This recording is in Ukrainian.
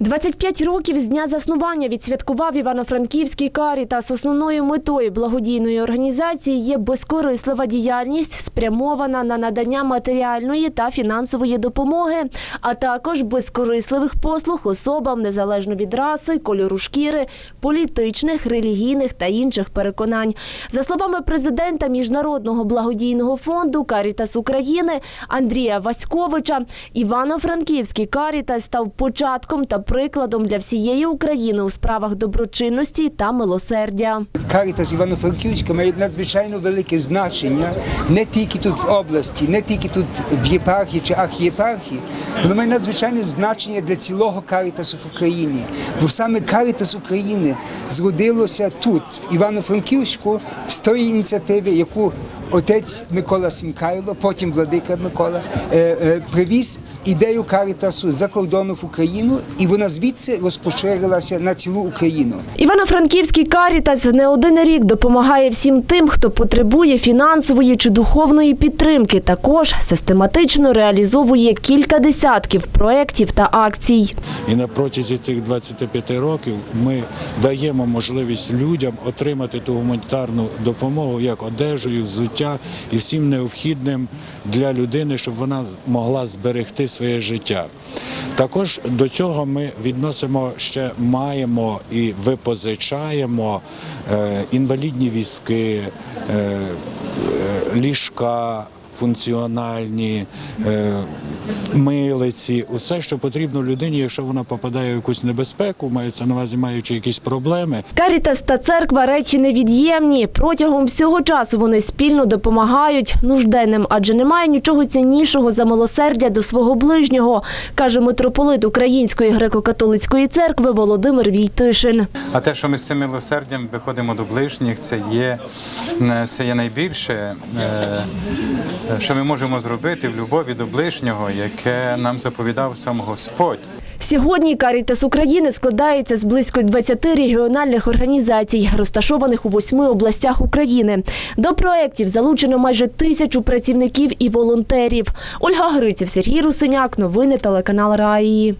25 років з дня заснування відсвяткував Івано-Франківський Карітас. Основною метою благодійної організації є безкорислива діяльність, спрямована на надання матеріальної та фінансової допомоги, а також безкорисливих послуг особам незалежно від раси, кольору шкіри, політичних, релігійних та інших переконань. За словами президента Міжнародного благодійного фонду Карітас України Андрія Васьковича, Івано-Франківський Карітас став початком та прикладом для всієї України у справах доброчинності та милосердя. Карітас Івано-Франківська має надзвичайно велике значення не тільки тут в області, не тільки тут в єпархії чи архієпархії, воно має надзвичайне значення для цілого Карітасу в Україні. Бо саме Карітас України зродилося тут, в Івано-Франківську, з тої ініціативи, яку отець Микола Сімкайло, потім владика Микола, привіз ідею Карітасу за кордону в Україну, і вона звідси розпоширилася на цілу Україну. Івано-Франківський Карітас не один рік допомагає всім тим, хто потребує фінансової чи духовної підтримки. Також систематично реалізовує кілька десятків проєктів та акцій. І на протязі цих 25 років ми даємо можливість людям отримати ту гуманітарну допомогу як одежею, взуття і всім необхідним для людини, щоб вона могла зберегти своє життя. Також до цього ми відносимо ще маємо і випозичаємо е, інвалідні візки, е, е, ліжка функціональні, е, милиці, усе, що потрібно людині, якщо вона попадає в якусь небезпеку, мається на увазі, маючи якісь проблеми. Карітас та церква речі невід'ємні. Протягом всього часу вони спільно допомагають нужденним, адже немає нічого ціннішого за милосердя до свого ближнього, каже митрополит Української греко-католицької церкви Володимир Війтишин. А те, що ми з цим милосердям виходимо до ближніх, це є, е, це є найбільше, е, що ми можемо зробити в любові до ближнього, яке нам заповідав сам Господь. Сьогодні Карітас України складається з близько 20 регіональних організацій, розташованих у восьми областях України. До проєктів залучено майже тисячу працівників і волонтерів. Ольга Гриців, Сергій Русиняк. Новини телеканал Раї.